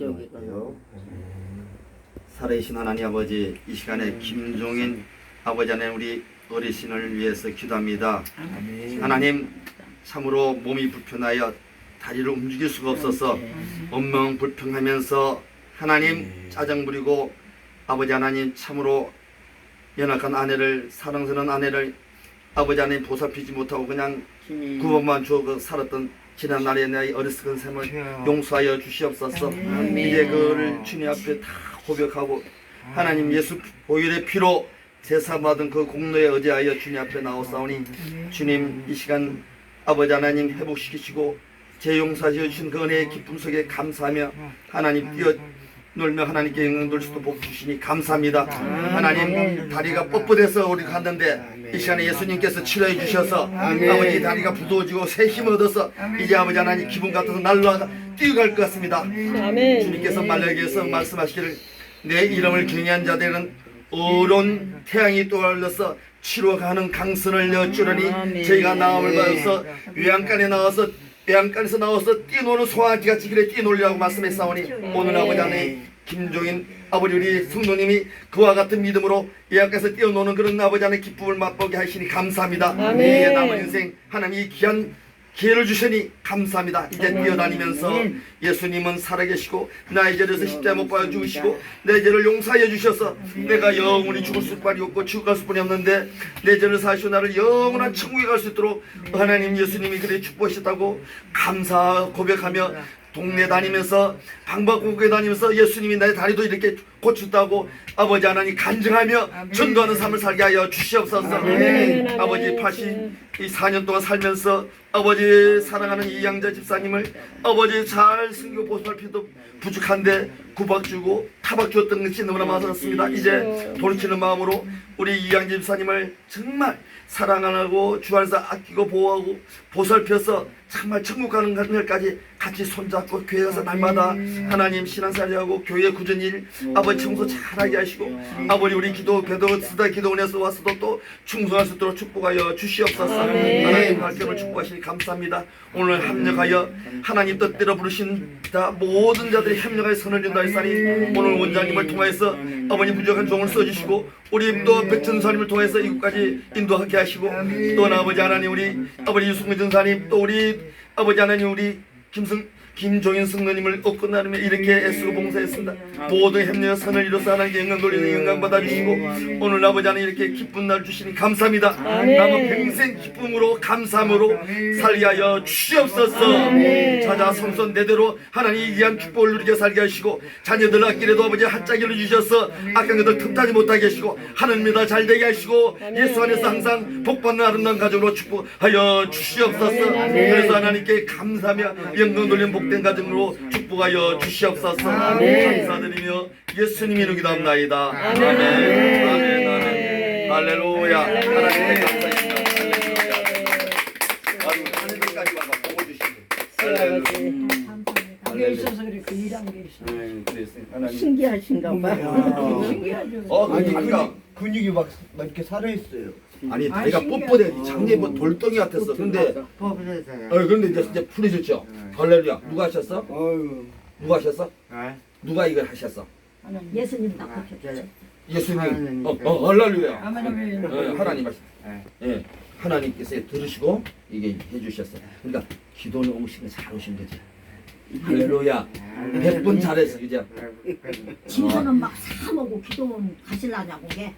저기가 살아계신 하나님 아버지 이 시간에 김종인 아버지 안에 우리 어르신을 위해서 기도합니다. 하나님 참으로 몸이 불편하여 다리를 움직일 수가 없어서 원명 불평하면서 하나님 짜증 부리고 아버지 하나님 참으로 연약한 아내를 사랑스러운 아내를 아버지 하나님 보살피지 못하고 그냥 구원만 주고 살았던 지난 날의 내 어리석은 셈을 용서하여 주시옵소서. 이제 그를 주님 앞에 다 고백하고 하나님 예수 보혈의 피로 제사 받은 그 공로에 의지하여 주님 앞에 나오사오니 주님 이 시간 아버지 하나님 회복시키시고 재용사지어 주신 그 은혜의 기쁨 속에 감사하며 하나님 뛰어 놀며 하나님께 영광 돌 수도 복 주시니 감사합니다. 하나님 다리가 뻣뻣해서 우리 갔는데 이 시간에 예수님께서 치료해 주셔서 아버지 다리가 부드러워지고 새 힘을 얻어서 이제 아버지 하나님 기분 같아서 날라 뛰어갈 것 같습니다. 주님께서 말레기에서 말씀하시기를 내 이름을 경외한 자들은 어려운 태양이 떠올라서 치료가는 강선을 여쭈르니. 저희가 나음을 받아서 외양간에 나와서 외양간에서 나와서 뛰노는 소아지 같이 길에 뛰놀리라고 말씀했사오니 오늘 아버지 하나님 김종인 아버지 우리 성도님이 그와 같은 믿음으로 예약해서 뛰어노는 그런 아버지 하나님 기쁨을 맛보게 하시니 감사합니다. 아멘. 우리의 남은 인생 하나님 이 귀한 기회를 주시니 감사합니다. 이제 뛰어다니면서 예수님은 살아계시고 나의 죄에서 십자가 못 박아 죽으시고 내 죄를 용서하여 주셔서 내가 영원히 죽을 수밖에 없고 지옥 갈 수뿐이 없는데 내 죄를 사시고 나를 영원한 천국에 갈 수 있도록 하나님 예수님이 그래 축복하셨다고 감사 고백하며 동네 다니면서 방방곡곡에 다니면서 예수님이 내 다리도 이렇게 고쳤다고 아버지 하나님 간증하며 전도하는 삶을 살게 하여 주시옵소서. 아멘. 아버지 84년 동안 살면서 아버지 사랑하는 이양자 집사님을 아버지 잘 승교 보살피도 부족한데 구박 주고 타박 주었던 것이 너무나 많았습니다. 이제 돌이키는 마음으로 우리 이양자 집사님을 정말 사랑하고 주 안에서 아끼고 보호하고 보살펴서 정말 천국 가는 날까지 같이 손잡고 교회 가서 날마다 하나님 신앙살이하고 교회 구전일 아버지 청소 잘하게 하시고 아버지 우리 기도 배도 쓰다 기도원에서 와서도 또 충성할 수 있도록 축복하여 주시옵소서. 아멘. 하나님 발견을 축복하시니 감사합니다. 오늘 합력하여 하나님 뜻대로 부르신 자 모든 자들이 협력하여 선을 인도하사니 오늘 원장님을 통하여서 아버님 부족한 종을 써주시고 우리 또 백전사님을 통해서 이곳까지 인도하게 하시고 또 아버지 하나님 우리 아버지 유승근 전사님 또 우리 아버지 하나님 우리 김승 김종인 승로님을 얻고 나름에 이렇게 애쓰고 봉사했습니다. 모든 협력 선을 이루어서 하나님께 영광 돌리는 영광 받아주시고 오늘 아버지 하나님 이렇게 기쁜 날 주시니 감사합니다. 남은 평생 기쁨으로 감사함으로 살게 하여 주시옵소서. 자자 성선 대대로 하나님 귀한 축복을 누리게 살게 하시고 자녀들 아끼래도 아버지 한짝이를 주셔서 악한 것들 틈타지 못하게 하시고 하늘입니다 잘 되게 하시고 예수 안에서 항상 복받는 아름다운 가정으로 축복하여 주시옵소서. 그래서 하나님께 감사하며 영광 돌린 복된 가정으로 축복하여 주시옵소서. 아멘. 감사드리며 예수님의 이름 기도합나이다. 아멘. 아멘. 아멘. 아멘. 할렐루야. 하나님께 감사합니다. 아주 하늘까지 와서 보고 주시고 그게 있어서 그래 그 일한 게 있어. 네, 그랬어요. 하나님. 신기하신가 봐. 신기하죠. 어, 아니 그 다리가 근육이 막, 막 이렇게 살아있어요. 아니 다리가 뻣뻣해. 장내 뭐 돌덩이 같았어. 근데 어 그런데 이제 이제 풀어졌죠. 할렐루야. 누가 하셨어? 어유. 누가 하셨어? 누가 이걸 하셨어? 예수님 낚아셨죠. 예수님. 어, 어 할렐루야. 아멘. 어, 하나님 하셨. 예. 하나님께서 들으시고 이게 해주셨어요. 그러니까 기도는 오신 게잘 오신 거지. 할렐루야. 백번 잘했어, 그죠? 짐승은 막 사먹고 기도원 가실라냐고 게